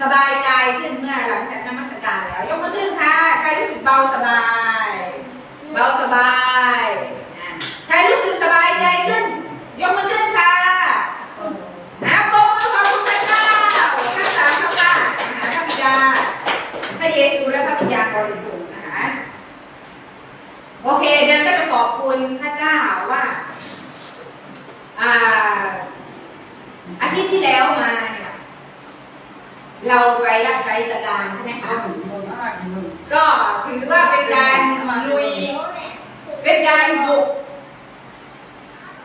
สบายกายขึ้นเมื่อหลังจากนมัสการแล้ว ยกมือขึ้นค่ะ ใครรู้สึกเบาสบาย เบาสบายอะใครรู้สึกสบายใจขึ้น ยกมือขึ้นค่ะนะปรบมือขอบคุณพระเจ้าข้าสามข้าบ้านนะคะข้าพเจ้าพระเยซูและพระวิญญาณบริสุทธิ์นะคะโอเคเดนก็จะขอบคุณพระเจ้าว่าอ่าอาทิตย์ที่แล้วมา เนี่ยเราไปรับใช้ราชการใช่ไหมคะก็ถือว่าเป็นการลุย เป็นการบุก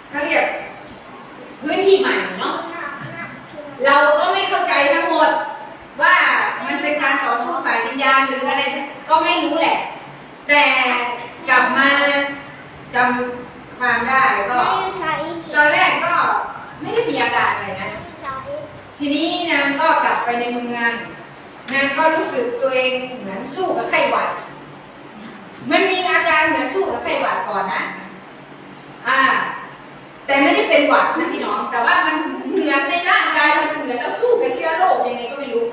เขาเรียกพื้นที่ใหม่เนาะเราก็ไม่เข้าใจทั้งหมดว่ามันเป็นการต่อสู้ฝ่ายวิญญาณหรืออะไรก็ไม่รู้แหละ แต่กลับมาจำความได้ก็ ตอนแรกก็ไม่ได้มีอาการอะไรนะ ทีนี้นางก็กลับไปในเมือง นางก็รู้สึกตัวเองเหมือนสู้กับไข้หวัด มันมีอาการเหมือนสู้กับไข้หวัดก่อนนะ อ่า แต่ไม่ได้เป็นหวัดนะพี่น้อง แต่ว่ามันเหมือนในร่างกายเราเหมือนเราสู้กับเชื้อโรคยังไงก็ไม่รู้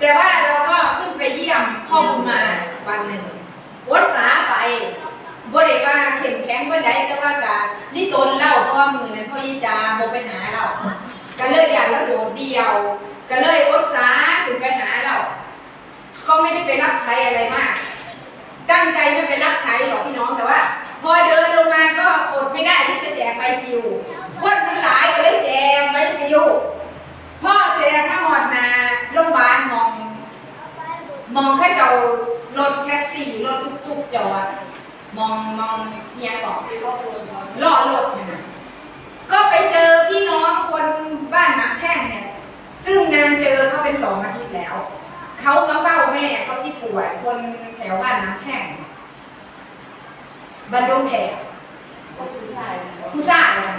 แต่ว่าเราก็ขึ้นไปเยี่ยมพ่อบุญมาวันหนึ่งวัดสาไปบ่ได้ว่าเข้มแข็งบ่ได้แต่ว่ากะนี่ตนเล่าเพราะว่ามือนั้นพ่อยิจาบ่ไปหาเรา ก็เลยอยากแล้วโดดเดียว ก็เลยวัดสาถึงไปหาเรา ก็ไม่ได้ไปรับใช้อะไรมาก ตั้งใจไม่ไปรับใช้หรอกพี่น้องแต่ว่า พอเดินลงมาก็อดไม่ได้ที่จะแจกใบปลิวคนมันหลายก็เลยแจกใบปลิวพ่อแจกมาหอดนาโรงพยาบาลมอง มองแค่เจ้ารถแท็กซี่รถตุ๊กๆจอดมองมองเนี่ยก่อนล่อรถนะ ไปเจอพี่น้องคนบ้านน้ำแท่งเนี่ย ซึ่งนานเจอเขาเป็นสองอาทิตย์แล้ว เขามาเฝ้าแม่เขาที่ป่วยคนแถวบ้านน้ำแท่งบันดงแถวผู้ชายนะ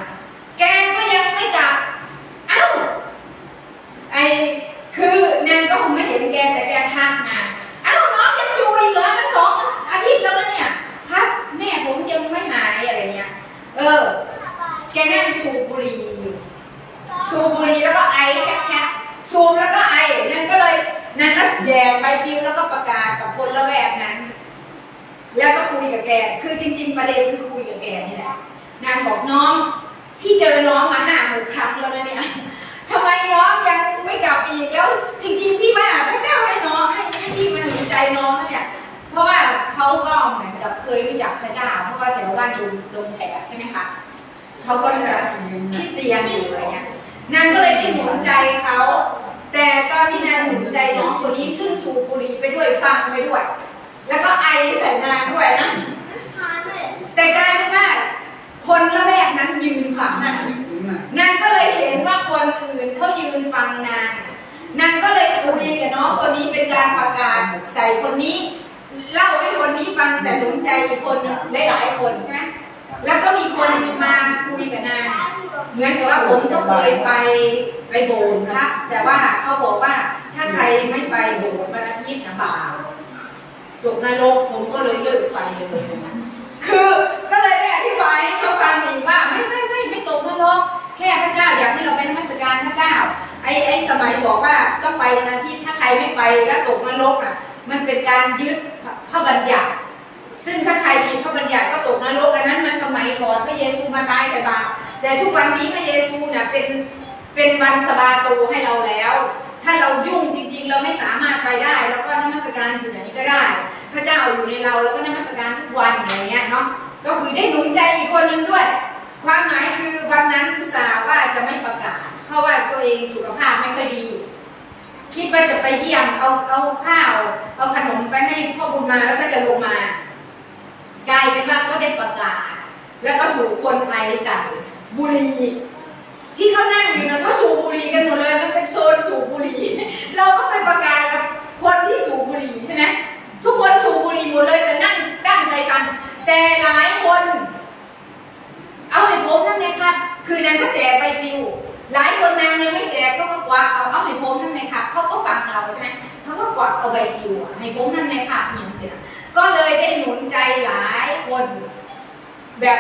แกก็ยังไม่กลับ เอ้า ไอคือนางก็คงไม่เห็นแกแต่แกทักมาเอ้าน้องยังอยู่อีกเหรอตั้งสองอาทิตย์แล้วนะเนี่ย ครับ แม่ผมยังไม่หายอะไรเงี้ย เออ แกนั่งสูบบุหรี่อยู่สูบบุหรี่แล้วก็ไอแคะๆสูบแล้วก็ไอนั่นก็เลยนางก็แย่ใบปลิวแล้วก็ประกาศกับคนละแวกนั้น แล้วก็คุยกับแก คือจริง ๆ ประเด็นคือคุยกับแกนี่แหละนางบอกน้อง พี่เจอน้องมาห้าหกครั้งแล้วนะเนี่ยทำไมน้องยังไม่กลับอีกแล้ว จริง ๆ พี่ว่าพระเจ้าให้น้องให้พี่มาหนุนใจน้องนะเนี่ยเพราะว่าเขาก็เหมือนกับเคยรู้จักพระเจ้า เพราะว่าแถวบ้านอยู่ตรงแถบใช่ไหมคะ เขาก็จักคริสเตียนอยู่อะไรเงี้ยนางก็เลยได้หนุนใจเขาแต่ตอนที่นางหนุนใจน้องคนนี้ซึ่งสูบบุหรี่ไปด้วยฟังไปด้วย แล้วก็ไอใส่นางด้วยนะแต่กลายเป็นว่าคนละแวกนั้นยืนฟังนางก็เลยเห็นว่าคนอื่นเขายืนฟังนางนางก็เลยคุยกับน้องคนนี้เป็นการประกาศใส่คนนี้ เล่าให้คนนี้ฟังแต่สนใจอีกคนหลายๆคนใช่ไแล้วก็มีคนมาคุยกับนางเหมือนกับว่าผมก็เคยไปไปโบสถ์ครับ แต่ว่าเขาบอกว่าถ้าใครไม่ไปโบสถ์วันอาทิตย์นะบาปตกนรกผมก็เลยเลิกไปเลยคือก็เลยได้อธิบายให้เขาฟังอีกว่าไม่ไม่ไม่ไม่ตกนรกแค่พระเจ้าอยากให้เราไปนมัสการพระเจ้าไอ้ไอ้สมัยบอกว่าก็ไปวันอาทิตย์ถ้าใครไม่ไปแล้วตกนรกอะ มันเป็นการยึดพระบัญญัติ ซึ่งถ้าใครผิดพระบัญญัติก็ตกนรกอันนั้นมันสมัยก่อนพระเยซูมาตายแต่บาปแต่ทุกวันนี้พระเยซูน่ะเป็นเป็นวันสบาโตให้เราแล้ว ถ้าเรายุ่งจริงๆ เราไม่สามารถไปได้ แล้วก็นมัสการอยู่ไหนก็ได้ พระเจ้าอยู่ในเราแล้วก็นมัสการทุกวันอย่างเงี้ยเนาะก็คือได้หนุนใจอีกคนนึงด้วย ความหมายคือวันนั้นอุสาว่าจะไม่ประกาศ เพราะว่าตัวเองสุขภาพไม่ค่อยดี คิดว่าจะไปเยี่ยมเอาเอาข้าว เอาขนมไปให้พ่อบุญมาแล้วก็จะลงมา กลายเป็นว่าก็ได้ประกาศ แล้วก็ถูกคนไอใส่งบุหรี่ที่เขานั่งอยู่นะก็สูบบุหรี่กันหมดเลยมันเป็นโซนสูบบุหรี่เราก็ไปประกาศกับคนที่สูบบุหรี่ใช่ไหมทุกคนสูบบุหรี่หมดเลยแต่นั่งตั้งใจฟังแต่หลายคน เอาให้ผมนั่นเลยครับ คือนางก็แจกใบปลิวหลายคนนางยังไม่แจกเขาก็กวาเอาเอาให้ผมนั่นเลยครับเขาก็ฟังเราใช่ไหมเขาก็กอดเอาใบปลิวให้ผมนั่นเลยครับอย่างเสีย ยได้หนุนใจหลายคน แบบ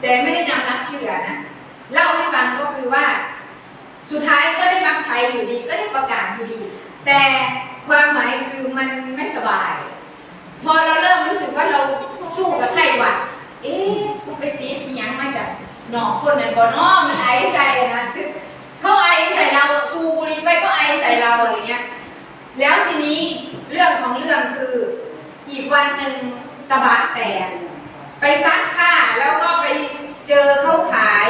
แต่ไม่ได้นำรับเชื่อนะเล่าให้ฟังก็คือว่า สุดท้ายก็ได้รับใช้อยู่ดีก็ได้ประกาศอยู่ดี แต่ความหมายคือมันไม่สบาย พอเราเริ่มรู้สึกว่าเราสู้กับไข้หวัดเอ๊ะกูไปติดยังมาจากหนองคนนั้นบ่เนอมันไอใส่นะคือเขาไอใส่เราสูบุรีไปก็ไอใส่เราอะไรเงี้ยแล้วทีนี้เรื่องของเรื่องคือ อีกวันหนึ่งตะบะแตกไปซักผ้าแล้วก็ไปเจอเขาขาย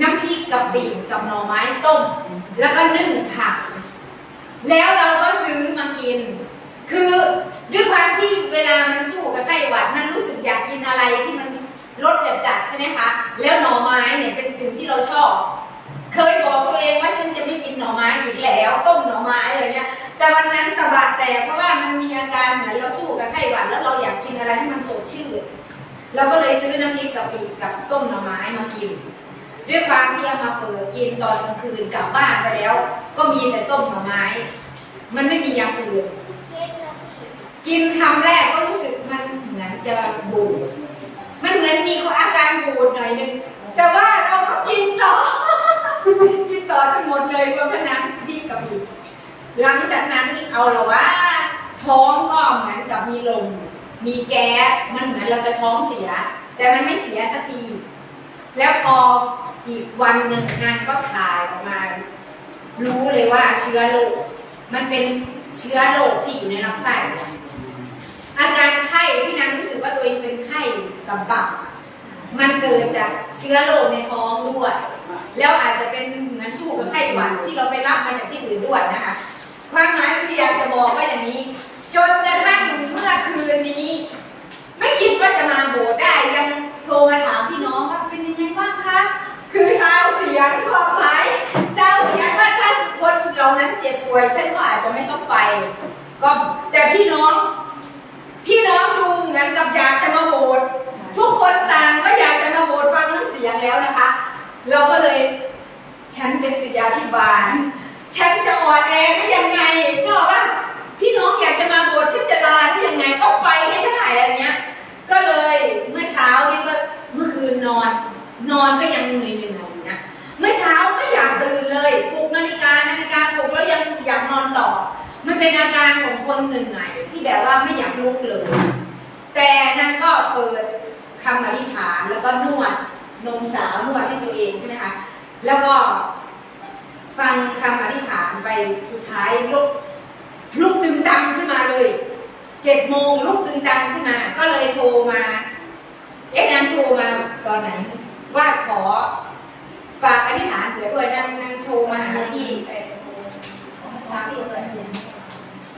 น้ำพริกกับปิ่งกับหน่อไม้ต้ม แล้วก็นึ่งผัก แล้วเราก็ซื้อมากิน คือด้วยความที่เวลามันสู้กับไข้หวัดมันรู้สึกอยากกินอะไรที่มันรสจัดๆใช่ไหมคะ แล้วหน่อไม้เนี่ยเป็นสิ่งที่เราชอบ เคยบอกตัวเองว่าฉันจะไม่กินหน่อไม้อีกแล้ว ต้มหน่อไม้อะไรเงี้ย แต่วันนั้นตะบะแตกเพราะว่ามันมีอาการเหมือนเราสู้กับไข้หวัดแล้วเราอยากกินอะไรที่มันสดชื่นเราก็เลยซื้อน้ำพริกกับปีกกับต้มหน่อไม้มากิน ด้วยความที่เอามาเปิดกินตอนกลางคืนกลับบ้านไปแล้ว ก็มีแต่ต้มหน่อไม้ มันไม่มีอย่างอื่นกินคำแรกก็รู้สึกมันเหมือนจะบูดมันเหมือนมีอาการบูดหน่อยนึง แต่ว่าเราก็กินต่อ กินต่อจนหมดเลยก็พนันพี่กับพี่ หลังจากนั้นเอาละว่า ท้องก็เหมือนกับมีลม มีแก๊สมันเหมือนเราจะท้องเสีย แต่มันไม่เสียสักที แล้วพออีกวันหนึ่งนางก็ถ่ายออกมา รู้เลยว่าเชื้อโรคมันเป็นเชื้อโรคที่อยู่ในลำไส้อาการไข้ที่นางรู้สึกว่าตัวเองเป็นไข้ต่ำๆมันเกิดจากเชื้อโรคในท้องด้วย แล้วอาจจะเป็นเหมือนสู้กับไข้หวัดที่เราไปรับมาจากที่อื่นด้วยนะคะ ความหมายคืออยากจะบอกว่าอย่างนี้ จนกระทั่งเมื่อคืนนี้ ไม่คิดว่าจะมาโบสถ์ได้ยังโทรมาถามพี่น้องว่าเป็นยังไงบ้างคะคือซาวเสียงความหมายซาวเสียงว่าถ้าคนเรานั้นเจ็บป่วยฉันก็อาจจะไม่ต้องไป ก็แต่พี่น้อง พี่น้องดูเหมือนกับอยากจะมาโบสถ์ทุกคนต่างก็อยากจะมาโบสถ์ฟังน้ำเสียงแล้วนะคะ เราก็เลยฉันเป็นศิษยาธิบาล ฉันจะอ่อนแอได้ยังไงนออกว่าพี่น้องอยากจะมาโบสถ์ฉันจะลาได้ยังไงต้องไปให้ได้อะไรเงี้ย ก็เลยเมื่อเช้านี่ก็เมื่อคืนนอน นอนก็ยังเหนื่อยอยู่นะเมื่อเช้าไม่อยากตื่นเลยปลุกนาฬิกานาฬิกาปลุกแล้วยังอยากนอนต่อ มันเป็นอาการของคนเหนื่อยที่แบบว่าไม่อยากลุกเลย แต่นางก็เปิดคำอธิษฐานแล้วก็นวดนมสาวนวดให้ตัวเองใช่ไหมคะแล้วก็ ฟังคำอธิษฐานไปสุดท้ายลุกลุกตึงตังขึ้นมาเลยเจ็ดโมงลุกตึงตังขึ้นมา ก็เลยโทรมาเอ๊ะนางโทรมาตอนไหน ว่าขอฝากอธิษฐานเผื่อด้วยนางนางโทรมาหาที่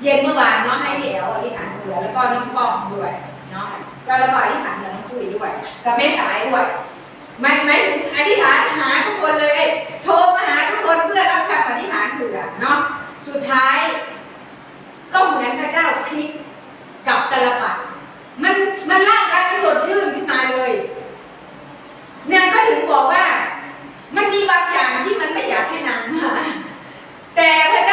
เย็นเมื่อวานเนาะให้พี่แอลอธิษฐานเผื่อแล้วก็น้องป้องด้วยเนาะก็แล้วก็อธิษฐานกับน้องตุ้ยด้วย กับแม่สายด้วย ไม่ไม่อธิษฐานหาทุกคนเลยเอ้ยโทรมาหาทุกคนเพื่อรับคำอธิษฐานเผื่อเนาะสุดท้าย ก็เหมือนพระเจ้าพลิกกับตลปัดมันมันร่างกายมันสดชื่นขึ้นมาเลยนางก็ถึงบอกว่า มันมีบางอย่างที่มันไม่อยากให้นางมาแต่พระ